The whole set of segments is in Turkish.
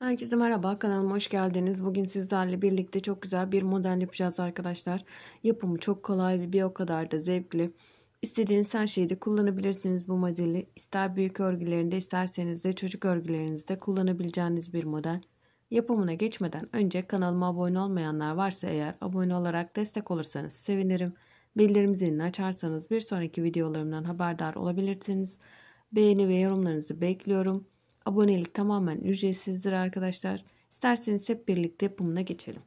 Herkese merhaba kanalıma hoş geldiniz. Bugün sizlerle birlikte çok güzel bir model yapacağız arkadaşlar. Yapımı çok kolay ve bir o kadar da zevkli. İstediğiniz her şeyde kullanabilirsiniz bu modeli. İster büyük örgülerinde isterseniz de çocuk örgülerinizde kullanabileceğiniz bir model. Yapımına geçmeden önce kanalıma abone olmayanlar varsa eğer abone olarak destek olursanız sevinirim. Bildirim zilini açarsanız bir sonraki videolarımdan haberdar olabilirsiniz. Beğeni ve yorumlarınızı bekliyorum. Abonelik tamamen ücretsizdir arkadaşlar. İsterseniz hep birlikte yapımına geçelim.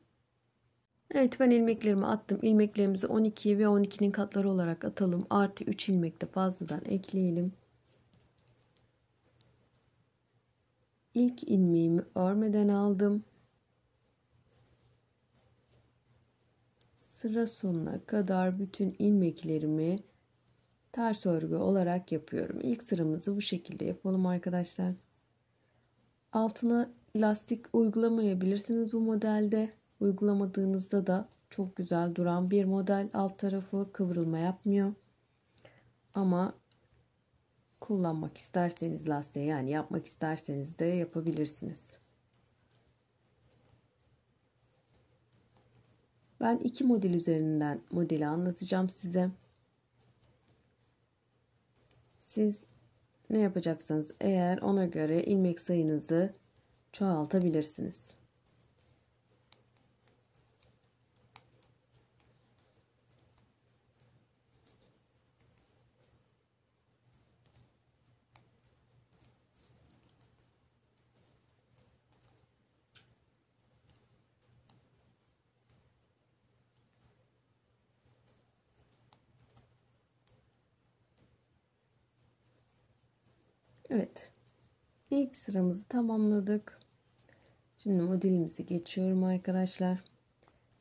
Evet ben ilmeklerimi attım. İlmeklerimizi 12 ve 12'nin katları olarak atalım. Artı 3 ilmek de fazladan ekleyelim. İlk ilmeğimi örmeden aldım. Sıra sonuna kadar bütün ilmeklerimi ters örgü olarak yapıyorum. İlk sıramızı bu şekilde yapalım arkadaşlar. Altına lastik uygulamayabilirsiniz bu modelde. Uygulamadığınızda da çok güzel duran bir model. Alt tarafı kıvrılma yapmıyor. Ama kullanmak isterseniz lastiği yani yapmak isterseniz de yapabilirsiniz. Ben iki model üzerinden modeli anlatacağım size. Siz ne yapacaksanız eğer ona göre ilmek sayınızı çoğaltabilirsiniz. Evet. İlk sıramızı tamamladık. Şimdi modelimizi geçiyorum arkadaşlar.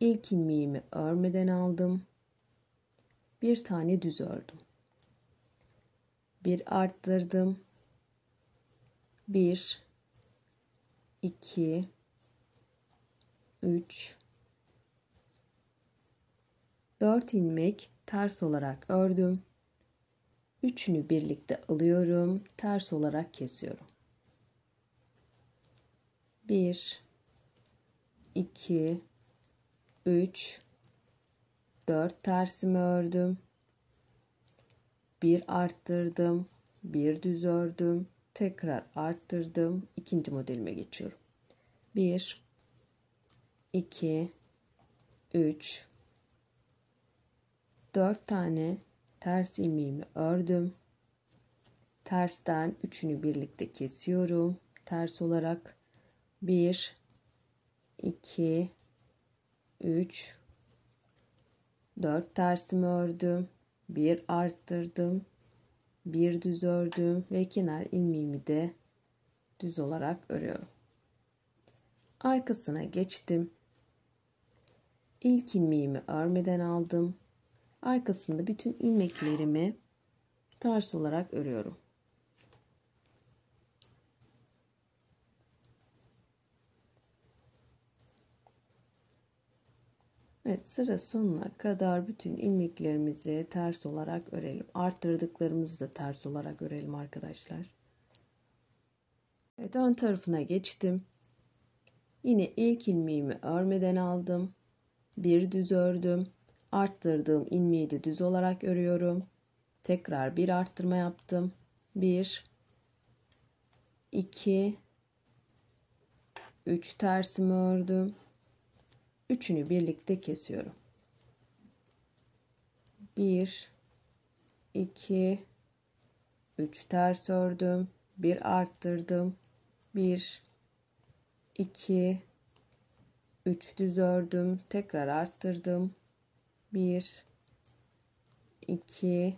İlk ilmeğimi örmeden aldım. Bir tane düz ördüm. Bir arttırdım. Bir, iki, üç, dört ilmek ters olarak ördüm. Üçünü birlikte alıyorum. Ters olarak kesiyorum. 1 2 3 4 tersimi ördüm. Bir arttırdım. Bir düz ördüm. Tekrar arttırdım. İkinci modelime geçiyorum. 1 2 3 4 tane ters ilmeğimi ördüm. Tersten üçünü birlikte kesiyorum. Ters olarak 1 2 3 4 tersimi ördüm. Bir arttırdım. Bir düz ördüm ve kenar ilmeğimi de düz olarak örüyorum. Arkasına geçtim. İlk ilmeğimi örmeden aldım. Arkasında bütün ilmeklerimi ters olarak örüyorum. Evet sıra sonuna kadar bütün ilmeklerimizi ters olarak örelim. Arttırdıklarımızı da ters olarak örelim arkadaşlar. Evet ön tarafına geçtim. Yine ilk ilmeğimi örmeden aldım. Bir düz ördüm arttırdığım ilmeği de düz olarak örüyorum. Tekrar bir arttırma yaptım. 1 2 3 tersimi ördüm. Üçünü birlikte kesiyorum. 1 2 3 ters ördüm. Bir arttırdım. 1 2 3 düz ördüm. Tekrar arttırdım. 1 2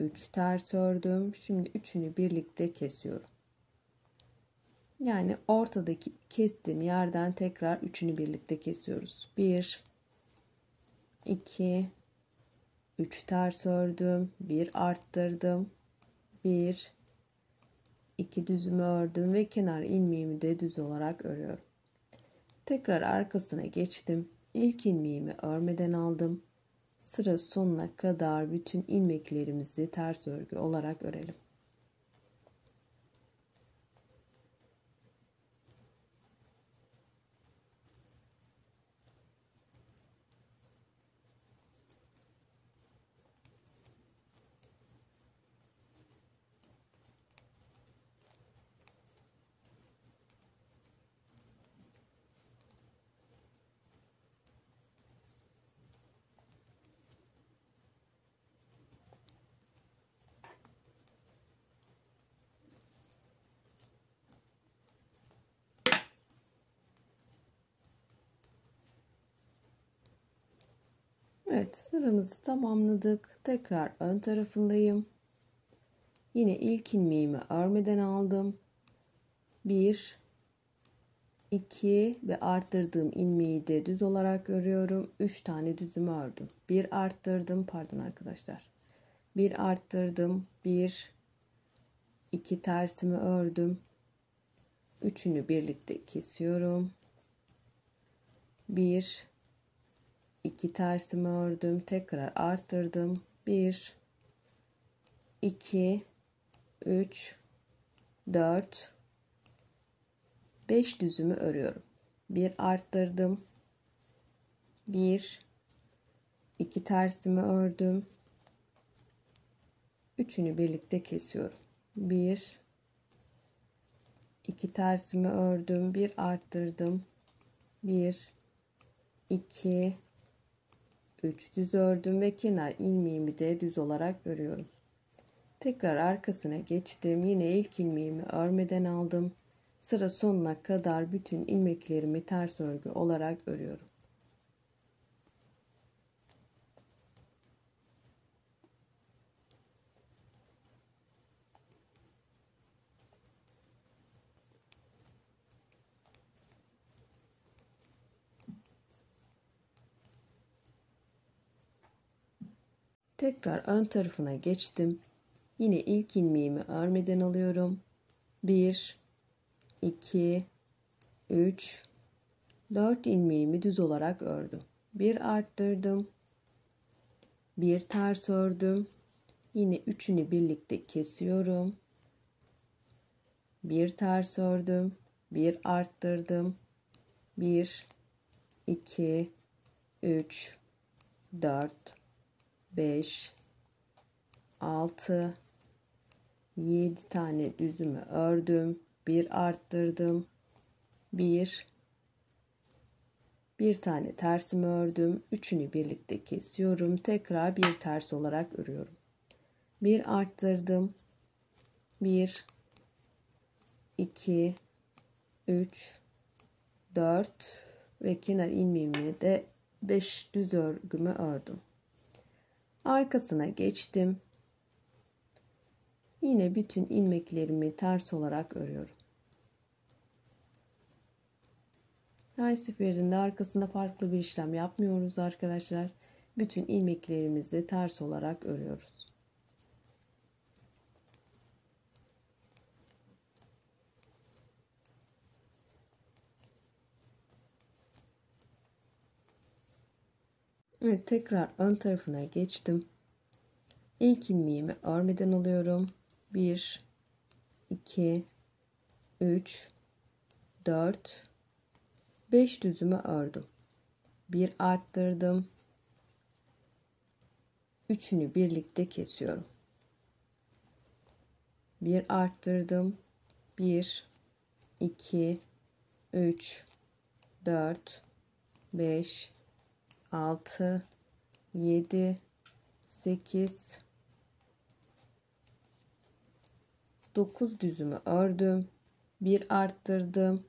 3 ters ördüm. Şimdi üçünü birlikte kesiyorum. Yani ortadaki kestiğim yerden tekrar üçünü birlikte kesiyoruz. 1 2 3 ters ördüm. 1 arttırdım. 1 2 düzümü ördüm ve kenar ilmeğimi de düz olarak örüyorum. Tekrar arkasına geçtim. İlk ilmeğimi örmeden aldım. Sıra sonuna kadar bütün ilmeklerimizi ters örgü olarak örelim. Evet sıramızı tamamladık. Tekrar ön tarafındayım. Yine ilk ilmeğimi örmeden aldım. 1 2 ve arttırdığım ilmeği de düz olarak örüyorum. 3 tane düzümü ördüm. Bir arttırdım pardon arkadaşlar. Bir arttırdım. 1 2 tersimi ördüm. Üçünü birlikte kesiyorum. 1 2 tersimi ördüm. Tekrar arttırdım. 1 2 3 4 5 düzümü örüyorum. Bir arttırdım. 1 2 tersimi ördüm. Üçünü birlikte kesiyorum. 1 2 tersimi ördüm. Bir arttırdım. 1 2 3 düz ördüm ve kenar ilmeğimi de düz olarak örüyorum. Tekrar arkasına geçtim. Yine ilk ilmeğimi örmeden aldım. Sıra sonuna kadar bütün ilmeklerimi ters örgü olarak örüyorum. Tekrar ön tarafına geçtim. Yine ilk ilmeğimi örmeden alıyorum. 1 2 3 4 ilmeğimi düz olarak ördüm. Bir arttırdım. Bir ters ördüm. Yine üçünü birlikte kesiyorum. Bir ters ördüm. Bir arttırdım. 1 2 3 4 5 6 7 tane düzümü ördüm. Bir arttırdım. Bir bir tane tersimi ördüm. Üçünü birlikte kesiyorum. Tekrar bir ters olarak örüyorum. Bir arttırdım. Bir iki üç dört ve kenar ilmeğimi de 5 düz örgümü ördüm. Arkasına geçtim. Yine bütün ilmeklerimi ters olarak örüyorum. Her seferinde arkasında farklı bir işlem yapmıyoruz arkadaşlar. Bütün ilmeklerimizi ters olarak örüyoruz. Evet tekrar ön tarafına geçtim. İlk ilmeğimi örmeden alıyorum. 1 2 3 4 5 düzümü ördüm. Bir arttırdım. Üçünü birlikte kesiyorum. Bir arttırdım. 1 2 3 4 5 6 7 8 9 düzümü ördüm. Bir arttırdım.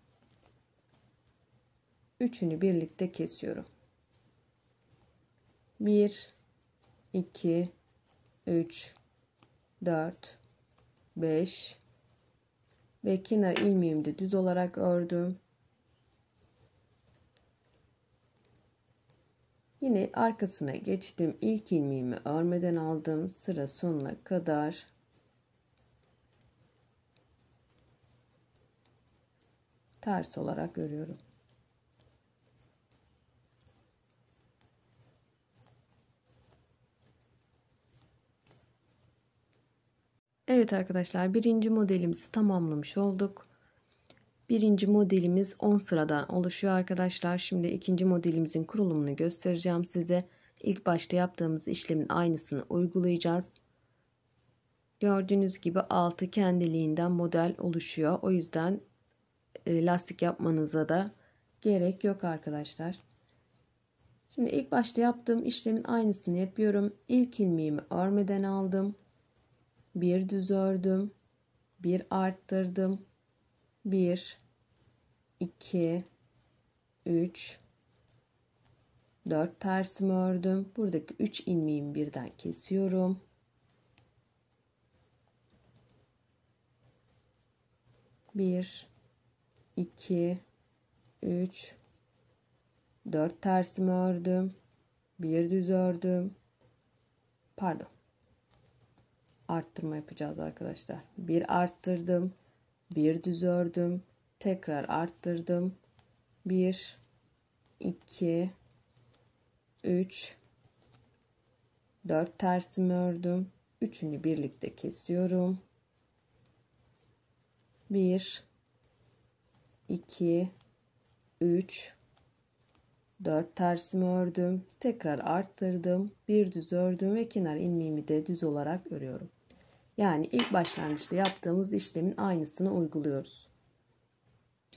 Üçünü birlikte kesiyorum. 1 2 3 4 5 ve kenar ilmeğimi de düz olarak ördüm. Yine arkasına geçtim. İlk ilmeğimi örmeden aldım. Sıra sonuna kadar ters olarak örüyorum. Evet arkadaşlar birinci modelimizi tamamlamış olduk. Birinci modelimiz 10 sıradan oluşuyor arkadaşlar. Şimdi ikinci modelimizin kurulumunu göstereceğim size. İlk başta yaptığımız işlemin aynısını uygulayacağız. Gördüğünüz gibi altı kendiliğinden model oluşuyor. O yüzden e, lastik yapmanıza da gerek yok arkadaşlar. Şimdi ilk başta yaptığım işlemin aynısını yapıyorum. İlk ilmeğimi örmeden aldım. Bir düz ördüm. Bir arttırdım. Bir, iki, üç, 4 tersimi ördüm. Buradaki 3 ilmeğimi birden kesiyorum. Bir, iki, üç, dört tersimi ördüm. Bir düz ördüm. Pardon. Arttırma yapacağız arkadaşlar. Bir arttırdım. Bir düz ördüm. Tekrar arttırdım. Bir, iki, 3 4 tersimi ördüm. Üçünü birlikte kesiyorum. 1 2 3 4 tersimi ördüm. Tekrar arttırdım. Bir düz ördüm ve kenar ilmeğimi de düz olarak örüyorum. Yani ilk başlangıçta yaptığımız işlemin aynısını uyguluyoruz.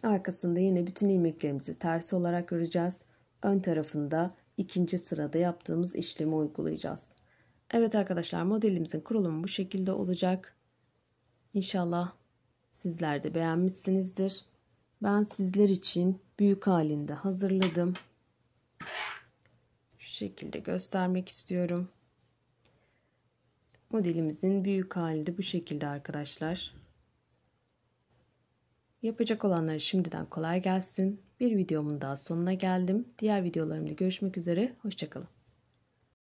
Arkasında yine bütün ilmeklerimizi ters olarak öreceğiz. Ön tarafında ikinci sırada yaptığımız işlemi uygulayacağız. Evet arkadaşlar modelimizin kurulumu bu şekilde olacak. İnşallah sizler de beğenmişsinizdir. Ben sizler için büyük halinde hazırladım. Şu şekilde göstermek istiyorum. Modelimizin büyük hali de bu şekilde arkadaşlar. Yapacak olanlara şimdiden kolay gelsin. Bir videomun daha sonuna geldim. Diğer videolarımda görüşmek üzere. Hoşçakalın.